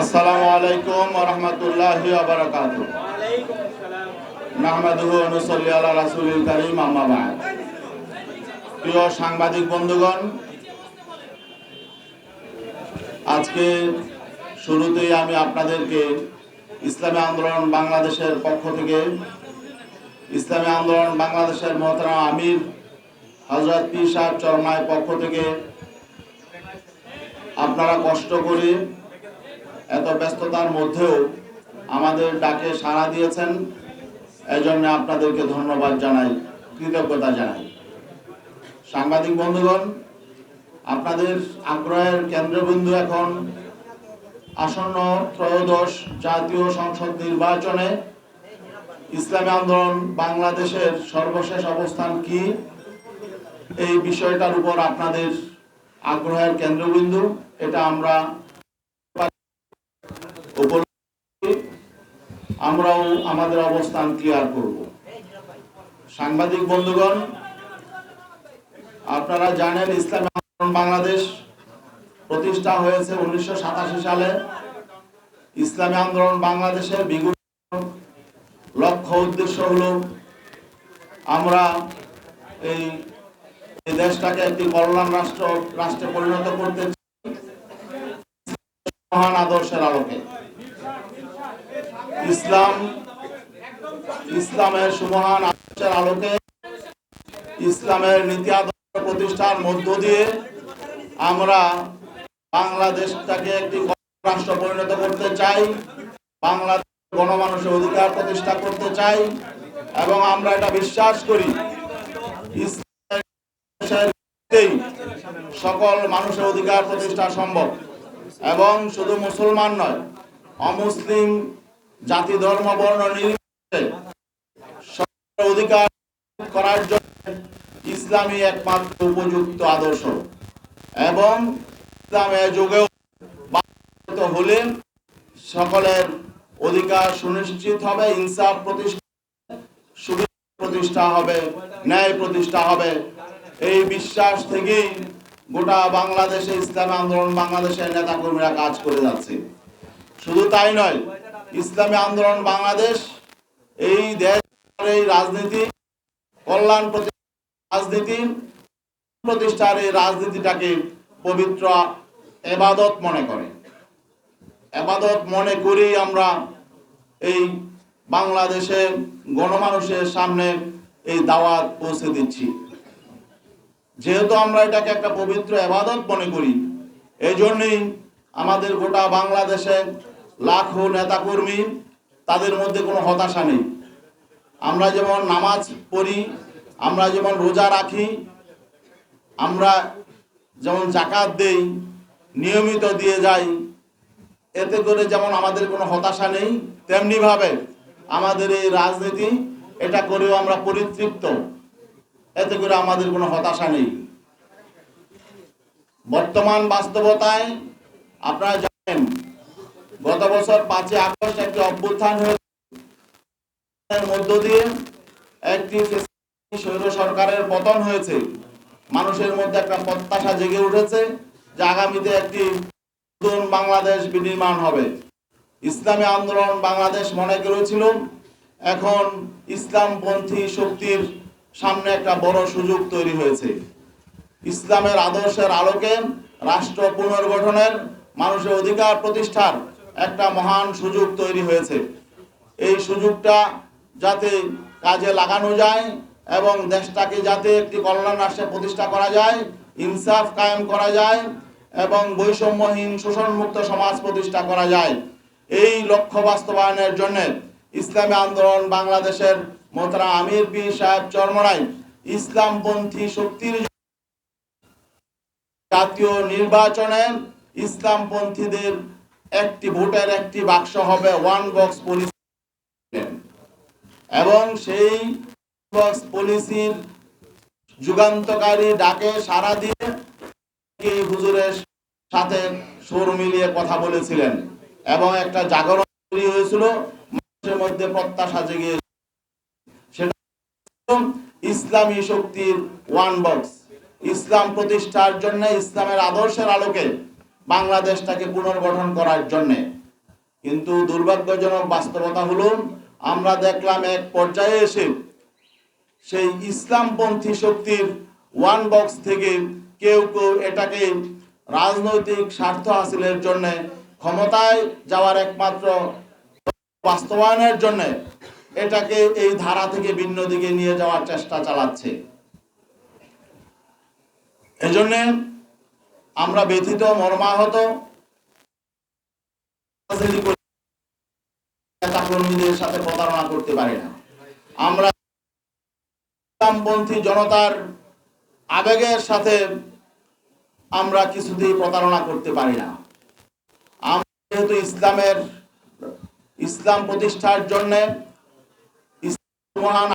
আসসালামু আলাইকুম প্রিয় সাংবাদিক বন্ধুগণ, আজকে শুরুতেই আমি আপনাদেরকে ইসলামী আন্দোলন বাংলাদেশের পক্ষ থেকে, ইসলামী আন্দোলন বাংলাদেশের মহতারাম আমির হজরত পীর সাহেব চরমায় পক্ষ থেকে আপনারা কষ্ট করে এত ব্যস্ততার মধ্যেও আমাদের ডাকে সাড়া দিয়েছেন। এই জন্য আপনাদেরকে ধন্যবাদ জানাই, কৃতজ্ঞতা জানাই। সাংবাদিক বন্ধুগণ, আপনাদের আগ্রহের কেন্দ্রবিন্দু এখন আসন্ন ত্রয়োদশ জাতীয় সংসদ নির্বাচনে ইসলামী আন্দোলন বাংলাদেশের সর্বশেষ অবস্থান কি? এই বিষয়টার উপর আপনাদের আগ্রহের কেন্দ্রবিন্দু, এটা আমরা আমরাও আমাদের অবস্থান ক্লিয়ার করব। সাংবাদিক বন্ধুগণ, আপনারা জানেন ইসলামী আন্দোলন বাংলাদেশ প্রতিষ্ঠা হয়েছে উনিশশো সাতাশি সালে। ইসলামী আন্দোলন বাংলাদেশের বিগত লক্ষ্য উদ্দেশ্য হলো আমরা এই দেশটাকে একটি কল্যাণ রাষ্ট্র, রাষ্ট্রে পরিণত করতে মহান আদর্শের আলোকে। ইসলাম, ইসলামের সুমহান আদর্শের আলোকে, ইসলামের নীতি আদর্শ প্রতিষ্ঠার মধ্য দিয়ে আমরা বাংলাদেশটাকে একটি রাষ্ট্র পরিণত করতে চাই বাংলাদেশ গণমানুষের অধিকার প্রতিষ্ঠা করতে চাই, এবং আমরা এটা বিশ্বাস করি সকল মানুষের অধিকার প্রতিষ্ঠা সম্ভব। এবং শুধু মুসলমান নয়, অমুসলিম জাতি, ধর্ম, বর্ণ, নির্বিশেষে অধিকার করার জন্য ইসলামী একমাত্র উপযুক্ত আদর্শ। এবং ইসলামের যুগেও হলে সকলের অধিকার সুনিশ্চিত হবে, ইনসাফ প্রতিষ্ঠা সুবিধা প্রতিষ্ঠা হবে, ন্যায় প্রতিষ্ঠা হবে। এই বিশ্বাস থেকেই গোটা বাংলাদেশে ইসলামী আন্দোলন বাংলাদেশের নেতাকর্মীরা কাজ করে যাচ্ছে। শুধু তাই নয়, ইসলামী আন্দোলন বাংলাদেশ, এই দেশ, এই রাজনীতি, কল্যাণ রাজনীতি, প্রতিষ্ঠার এই রাজনীতিটাকে পবিত্র এবাদত মনে করে। এবাদত মনে করেই আমরা এই বাংলাদেশের গণমানুষের সামনে এই দাওয়াত পৌঁছে দিচ্ছি। যেহেতু আমরা এটাকে একটা পবিত্র এবাদত মনে করি এই জন্যই আমাদের গোটা বাংলাদেশে লাখো নেতাকর্মী তাদের মধ্যে কোনো হতাশা নেই। আমরা যেমন নামাজ পড়ি, আমরা যেমন রোজা রাখি, আমরা যেমন জাকাত দেই, নিয়মিত দিয়ে যাই, এতে করে যেমন আমাদের কোনো হতাশা নেই, তেমনিভাবে আমাদের এই রাজনীতি, এটা করেও আমরা পরিতৃপ্ত। এতে করে আমাদের কোনো হতাশা নেই। বর্তমান বাস্তবতায় আপনারা জানেন, গত বছর পাঁচই আগস্ট একটি অভ্যুত্থান হয়েছে। মধ্য দিয়ে একটি স্বৈর সরকারের পতন হয়েছে। মানুষের মধ্যে একটা প্রত্যাশা জেগে উঠেছে যে আগামীতে একটি নতুন বাংলাদেশ বিনির্মাণ হবে। ইসলামী আন্দোলন বাংলাদেশ মনে করেছিল, এখন ইসলামপন্থী শক্তির সামনে একটা বড় সুযোগ তৈরি হয়েছে। ইসলামের আদর্শের আলোকে রাষ্ট্র পুনর্গঠনের মানুষের অধিকার প্রতিষ্ঠার একটা মহান সুযোগ তৈরি হয়েছে। এই সুযোগটা যাতে কাজে লাগানো যায় এবং দেশটাকে যাতে একটি কল্যাণ রাষ্ট্রে প্রতিষ্ঠা করা যায়, ইনসাফ কায়েম করা যায় এবং বৈষম্যহীন, শোষণমুক্ত সমাজ প্রতিষ্ঠা করা যায়। এই লক্ষ্য বাস্তবায়নের জন্য ইসলামী আন্দোলন বাংলাদেশের মোতরা আমির পীর সাহেব চরমরাই ইসলামপন্থী শক্তির জাতীয় নির্বাচনে ইসলামপন্থীদের একটি ভোটের একটি বাক্স হবে ওয়ান বক্স পলিসি। এবং সেই বক্স পলিসির যুগান্তকারী ডাকে সাড়া দিয়ে হুজুরের সাথে সুর মিলিয়ে কথা বলেছিলেন। এবং একটা জাগরণ হয়েছিল মধ্যে প্রত্যাশা জেগে ইসলামী শক্তির ওয়ান বক্স ইসলাম প্রতিষ্ঠার জন্য, ইসলামের আদর্শের আলোকে বাংলাদেশটাকে পুনর্গঠন করার জন্যে। কিন্তু দুর্ভাগ্যজনক বাস্তবতা হলো, আমরা দেখলাম এক পর্যায়ে এসে সেই ইসলামপন্থী শক্তির ওয়ান বক্স থেকে কেউ কেউ এটাকে রাজনৈতিক স্বার্থ হাসিলের জন্য, ক্ষমতায় যাওয়ার একমাত্র বাস্তবায়নের জন্য এটাকে এই ধারা থেকে ভিন্ন দিকে নিয়ে যাওয়ার চেষ্টা চালাচ্ছে। এজন্য আমরা ব্যথিত, মর্মাহত। কর্মীদের সাথে প্রতারণা করতে পারি না। আমরা ইসলামপন্থী জনতার আবেগের সাথে আমরা কিছুতেই প্রতারণা করতে পারি না। আমরা যেহেতু ইসলামের, ইসলাম প্রতিষ্ঠার জন্য মহান